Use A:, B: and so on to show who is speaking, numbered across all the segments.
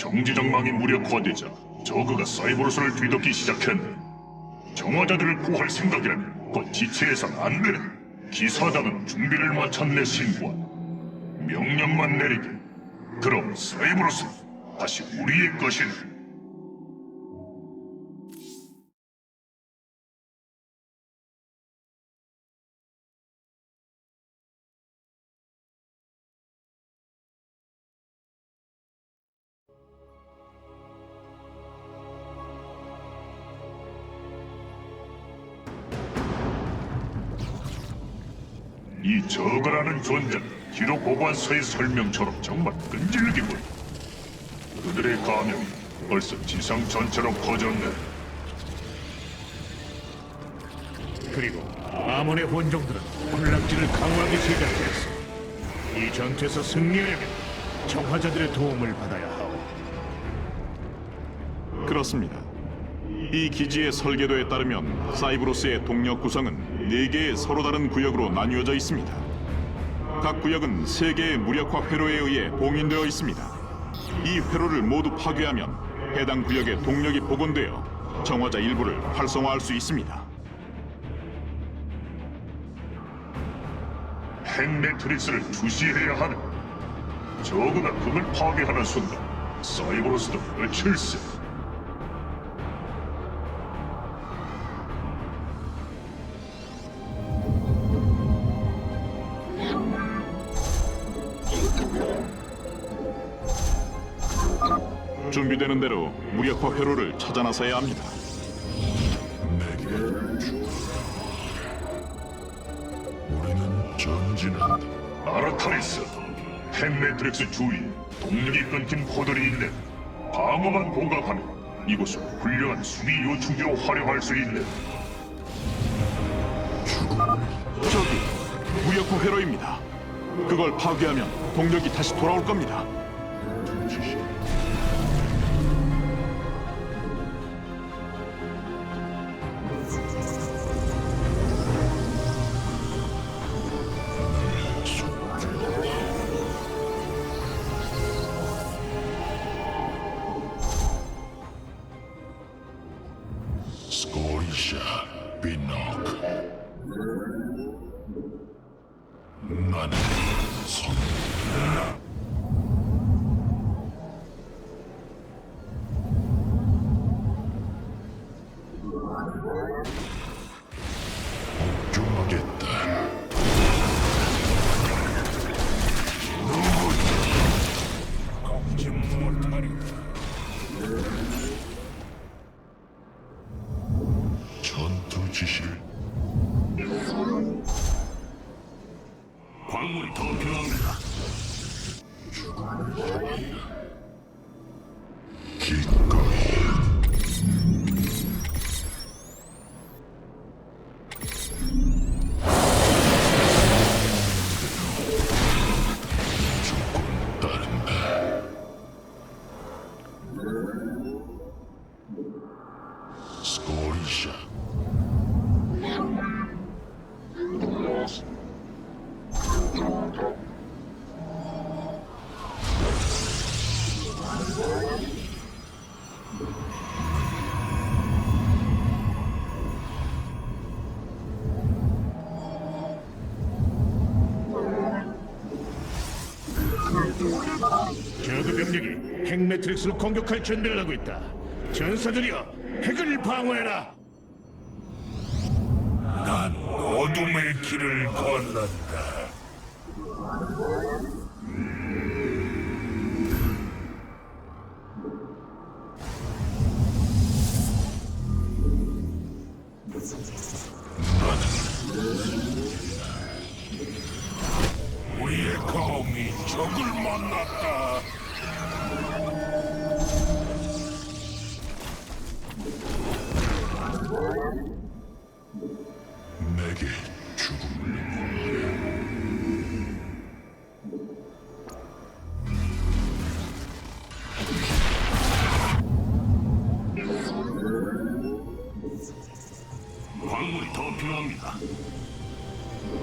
A: 정지정망이 무력화되자 저그가 사이버로스를 뒤덮기 시작했네. 정화자들을 구할 생각이라면 곧 지체해선 안 되네. 기사단은 준비를 마쳤네 신관. 명령만 내리게. 그럼 사이버로스 다시 우리의 것이네. 이 저거라는 존재는 기록 보관서의 설명처럼 정말 끈질기군. 그들의 감염이 벌써 지상 전체로 퍼졌네.
B: 그리고 아몬의 혼종들은 군락지를 강화하기 시작했어. 이 전투에서 승리하려면 정화자들의 도움을 받아야 하오.
C: 그렇습니다. 이 기지의 설계도에 따르면 사이브로스의 동력 구성은 네 개의 서로 다른 구역으로 나뉘어져 있습니다. 각 구역은 세 개의 무력화 회로에 의해 봉인되어 있습니다. 이 회로를 모두 파괴하면 해당 구역의 동력이 복원되어 정화자 일부를 활성화할 수 있습니다.
A: 핵 매트릭스를 주시해야 하네. 저그가 그걸 파괴하는 순간 사이버로스도 끝일세.
C: 준비되는 대로 무력화 회로를 찾아 나서야 합니다.
D: 우리는 전진한다.
A: 아르타리스, 핵 매트릭스 주위에 동력이 끊긴 포들이 있네. 방어만 공격하면 이곳을 훌륭한 수비 요충지로 활용할 수 있네.
C: 저기 무력화 회로입니다. 그걸 파괴하면 동력이 다시 돌아올 겁니다.
D: 스코리샤
B: 저그 병력이 핵 매트릭스를 공격할 준비를 하고 있다. 전사들이여, 핵을 방어해라.
D: 난 어둠의 길을 건넌다.
B: 필요합니다.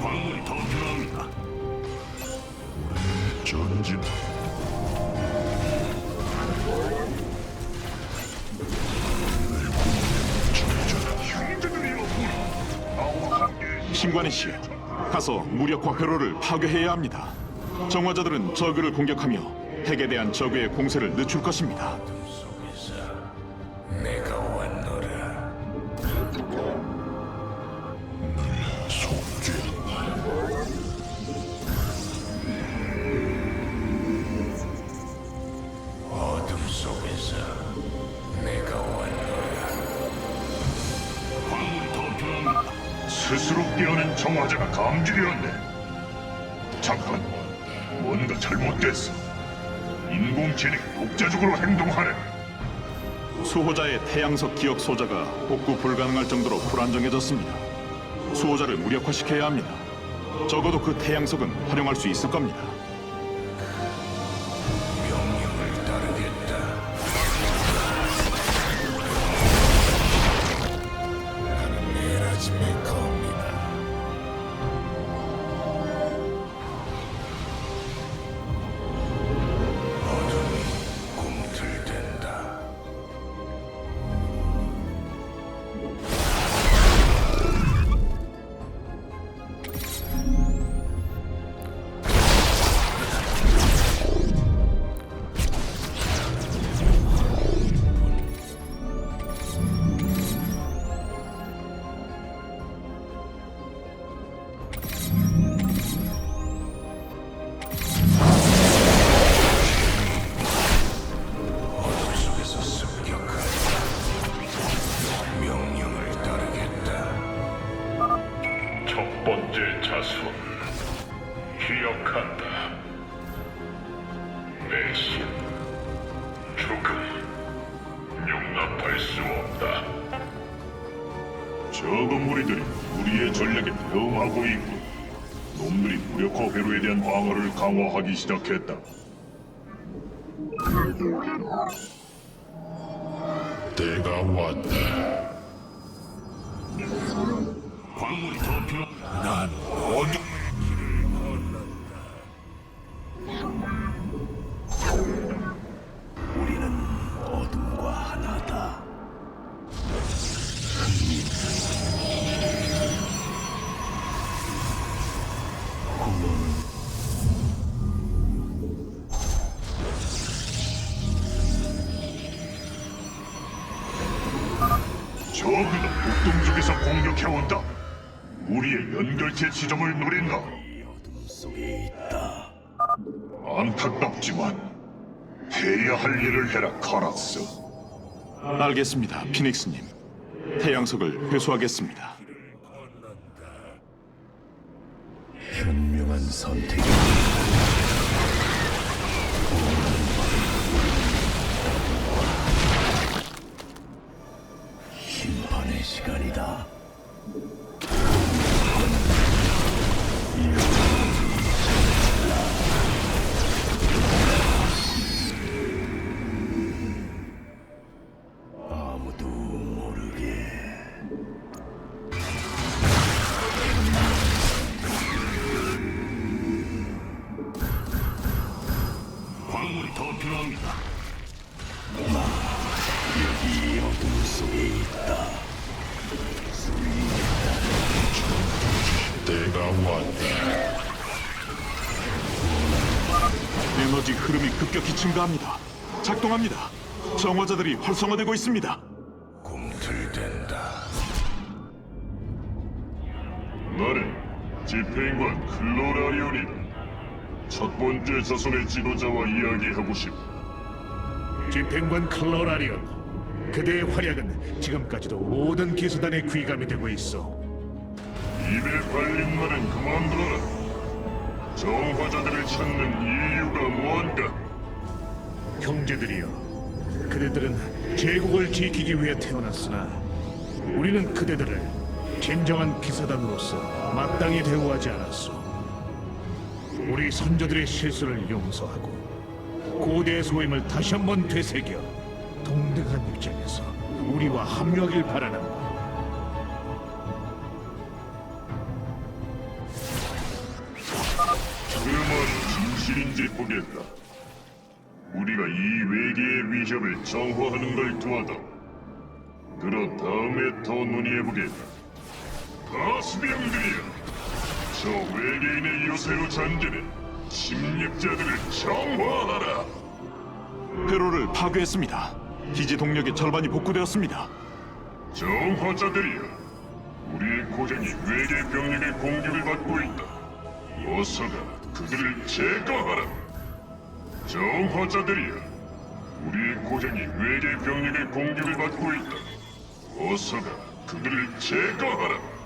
B: 광물이 더 필요합니다.
D: 전진.
C: 신관의 씨, 가서 무력과 회로를 파괴해야 합니다. 정화자들은 저그를 공격하며 핵에 대한 저그의 공세를 늦출 것입니다.
A: 정화자가 감지되었네. 잠깐, 뭔가 잘못됐어. 인공지능이 독자적으로 행동하네.
C: 수호자의 태양석 기억 소자가 복구 불가능할 정도로 불안정해졌습니다. 수호자를 무력화시켜야 합니다. 적어도 그 태양석은 활용할 수 있을 겁니다.
A: 있고 놈들이 무력화 회로에 대한 방어를 강화하기 시작했다.
D: 때가 왔다.
A: 광물이 더 필요.
D: 난 어둠
A: 저그가 북동쪽에서 공격해온다. 우리의 연결체 지점을 노린다.
B: 어둠 속에 있다.
A: 안타깝지만 해야 할 일을 해라, 카락스.
C: 알겠습니다, 피닉스님. 태양석을 회수하겠습니다.
B: 현명한 선택이 심 판의 시간
C: 에너지 흐름이 급격히 증가합니다. 작동합니다. 정화자들이 활성화되고 있습니다.
D: 꿈틀댄다.
A: 나는 집행관 클로라리온이다. 첫 번째 자손의 지도자와 이야기하고 싶다.
B: 집행관 클로라리온. 그대의 활약은 지금까지도 모든 기수단의 귀감이 되고 있어.
A: 입에 발린 말은 그만둬라. 정화자들을 찾는 이유가 뭔가?
B: 형제들이여, 그대들은 제국을 지키기 위해 태어났으나 우리는 그대들을 진정한 기사단으로서 마땅히 대우하지 않았소. 우리 선조들의 실수를 용서하고 고대의 소임을 다시 한번 되새겨 동등한 입장에서 우리와 합류하길 바라는
A: 진실인지 보겠다. 우리가 이 외계의 위협을 정화하는 걸 두어도 그렇 다음에 더 논의해보겠다. 가스병들이여 저 외계인의 요새로 잠기는 침입자들을 정화하라
E: 회로를 파괴했습니다. 기지 동력의 절반이 복구되었습니다.
A: 정화자들이여 우리의 고장이 외계 병력의 공격을 받고 있다 어서 가 그들을 제거하라. 정화자들이여 우리의 고장이 외계 병력의 공격을 받고 있다. 어서가 그들을 제거하라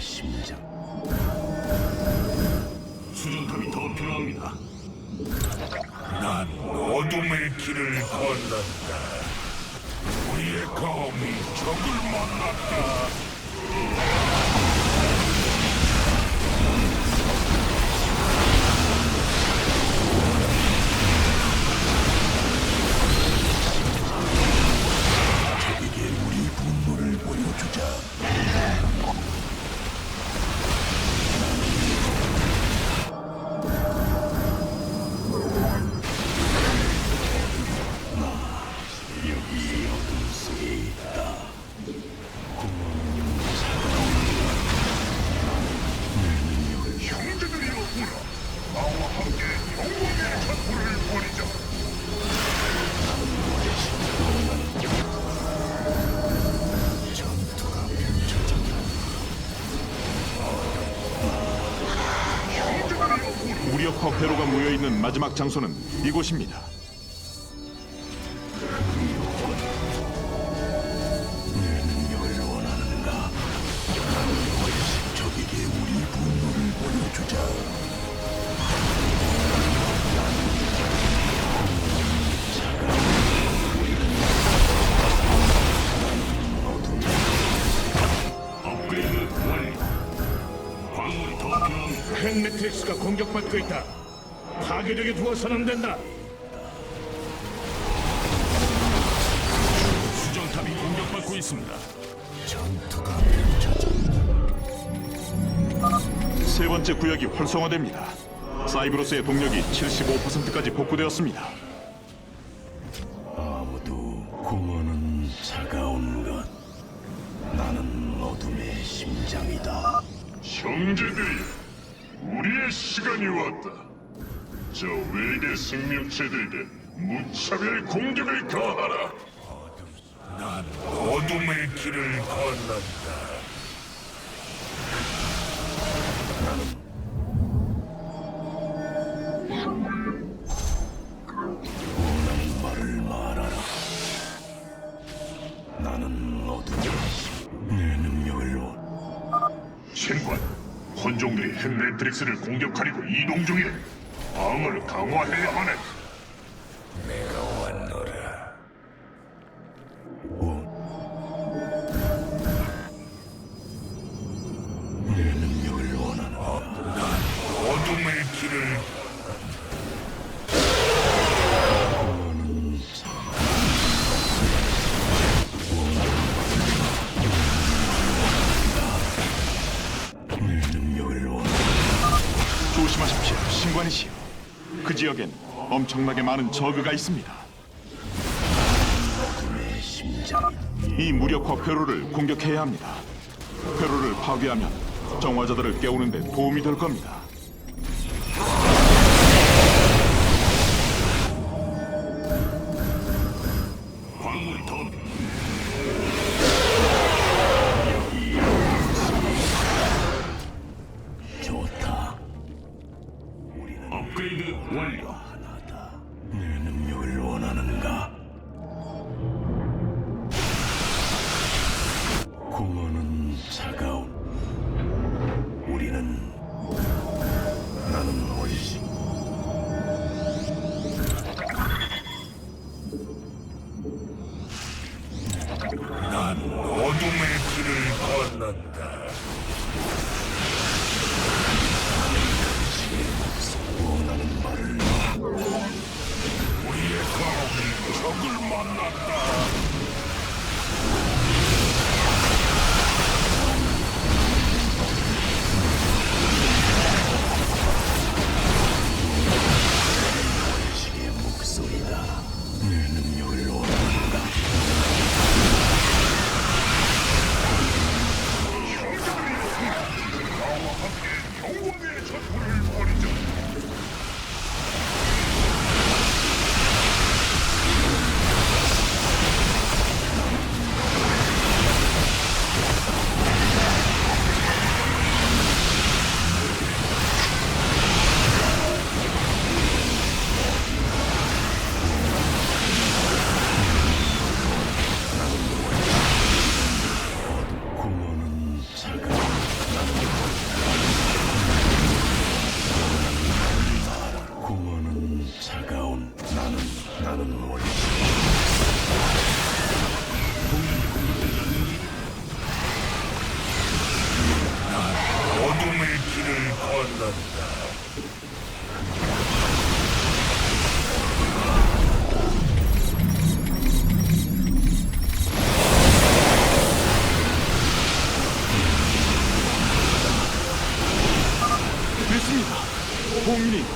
C: 심장.
B: 수정탑이 더 필요합니다.
C: 난 어둠의 길을 건넌다. 우리의 검이 적을 만났다.
E: 마지막 장소는 이곳입니다.
C: 내 능력을 원하는가? 적에게 우리 분노를 보여주자.
B: 업그레이드 완료. 광물이 더 필요합니다. 핵 매트릭스가 공격받고 있다. 파괴력에 두어서는 안 된다. 수정탑이 공격받고 있습니다.
C: 전투가.
E: 세 번째 구역이 활성화됩니다. 사이브로스의 동력이 75%까지 복구되었습니다.
C: 아무도 공허는 차가운 것. 나는 어둠의 심장이다.
A: 형제들이 우리의 시간이 왔다. 저 외계 생명체들에게 무차별 공격을 가하라.
C: 난 어둠의 길을 건넌다.
A: 혼종들이 핵 매트릭스를 공격하려고 이동 중이래. 방어를 강화해야 하네.
C: 내가
E: 조심하십시오, 신관이시여. 그 지역엔 엄청나게 많은 저그가 있습니다.
C: 이
E: 무력화 회로를 공격해야 합니다. 회로를 파괴하면 정화자들을 깨우는 데 도움이 될 겁니다.
B: 완료.
C: 내 능력을 원하는가?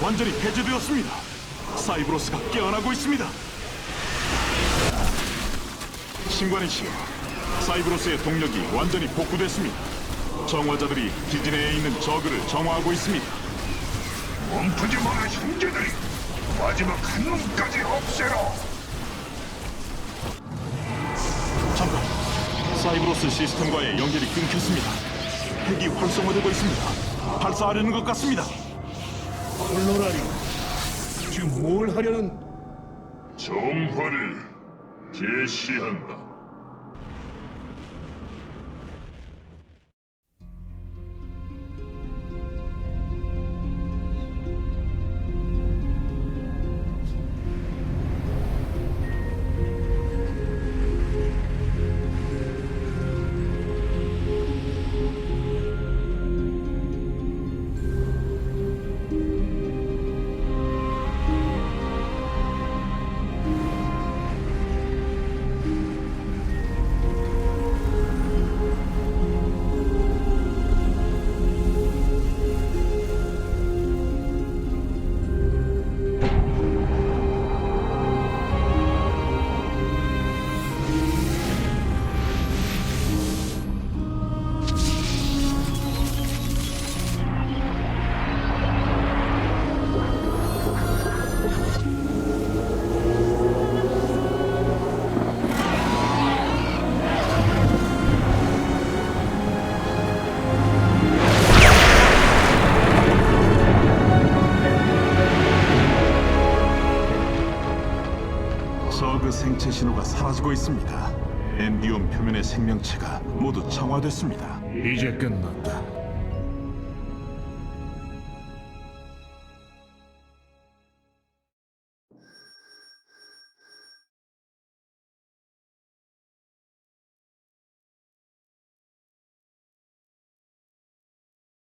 C: 완전히 해제되었습니다. 사이브로스가 깨어나고 있습니다. 신관의 씨, 사이브로스의 동력이 완전히 복구됐습니다. 정화자들이 기지 내에 있는 저그를 정화하고 있습니다.
A: 멈추지 마라 형제들이 마지막 한 놈까지 없애라.
C: 잠깐, 사이브로스 시스템과의 연결이 끊겼습니다. 핵이 활성화되고 있습니다. 발사하려는 것 같습니다.
B: 콜로라리 지금 뭘 하려는
A: 정화를 개시한다.
C: 사라지고 있습니다. 엔디온 표면의 생명체가 모두 정화됐습니다.
B: 이제 끝났다